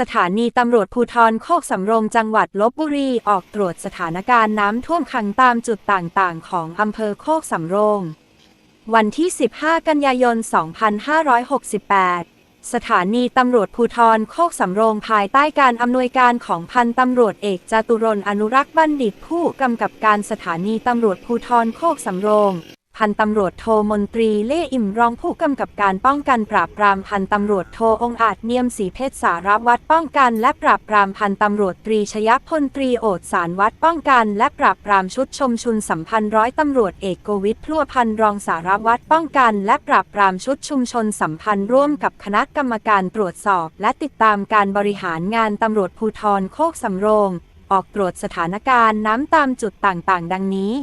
สถานีตำรวจภูธรโคกสำโรงจังหวัดลบบุรีออกตรวจสถานการณ์น้ำท่วมขังตามจุดต่างๆ ของอำเภอโคกสำโรง วันที่ 15 กันยายน 2568 สถานีตำรวจภูธรโคกสำโรงภายใต้การอำนวยการของพันตำรวจเอกจตุรนอนุรักษ์บัณฑิตผู้กำกับการสถานีตำรวจภูธรโคกสำโรง พันตำรวจโทมนตรีเล่อิ่มรองผู้กำกับการป้องกันปราบปรามพันตำรวจโทองอาจเนียมศรีเพชรสารวัตรป้องกัน และปราบปรามพันตำรวจตรีชยพลตรีโอษสารวัตรป้องกัน และปราบปรามชุดชมชุนสัมพันธ์ร้อยตำรวจเอกโกวิทพลั่วพันรองสารวัตรป้องกัน และปราบปรามชุดชุมชนสัมพันธ์ร่วมกับคณะกรรมการตรวจสอบ และติดตามการบริหารงานตำรวจภูธรโคกสำโรง ออกตรวจสถานการณ์น้ำตามจุดต่างๆ ดังนี้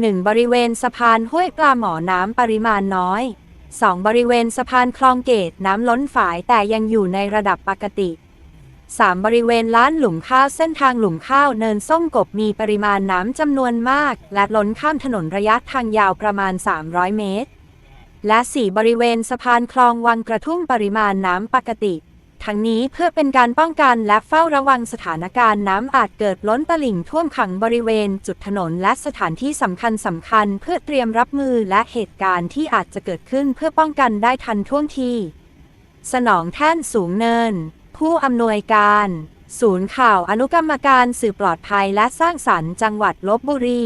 1. บริเวณสะพานห้วยปลาหมอน้ำปริมาณน้อย 2. บริเวณสะพานคลองเกตน้ำล้นฝายแต่ยังอยู่ในระดับปกติ 3. บริเวณล้านหลุมข้าวเส้นทางหลุมข้าวเนินส้มกบมีปริมาณน้ำจำนวนมาก และล้นข้ามถนนระยะทางยาวประมาณ 300 เมตร และ 4. บริเวณสะพานคลองวังกระทุ่มปริมาณน้ำปกติ ทั้งนี้เพื่อเป็นการป้องกันและเฝ้าระวังสถานการณ์น้ำอาจเกิดล้นตลิ่งท่วมขังบริเวณ จุดถนนและสถานที่สำคัญสำคัญ เพื่อเตรียมรับมือและเหตุการณ์ที่อาจจะเกิดขึ้นเพื่อป้องกันได้ทันท่วงทีสนองแท่นสูงเนิน ผู้อำนวยการ ศูนย์ข่าวอนุกรรมการสื่อปลอดภัยและสร้างสรรค์จังหวัดลบบุรี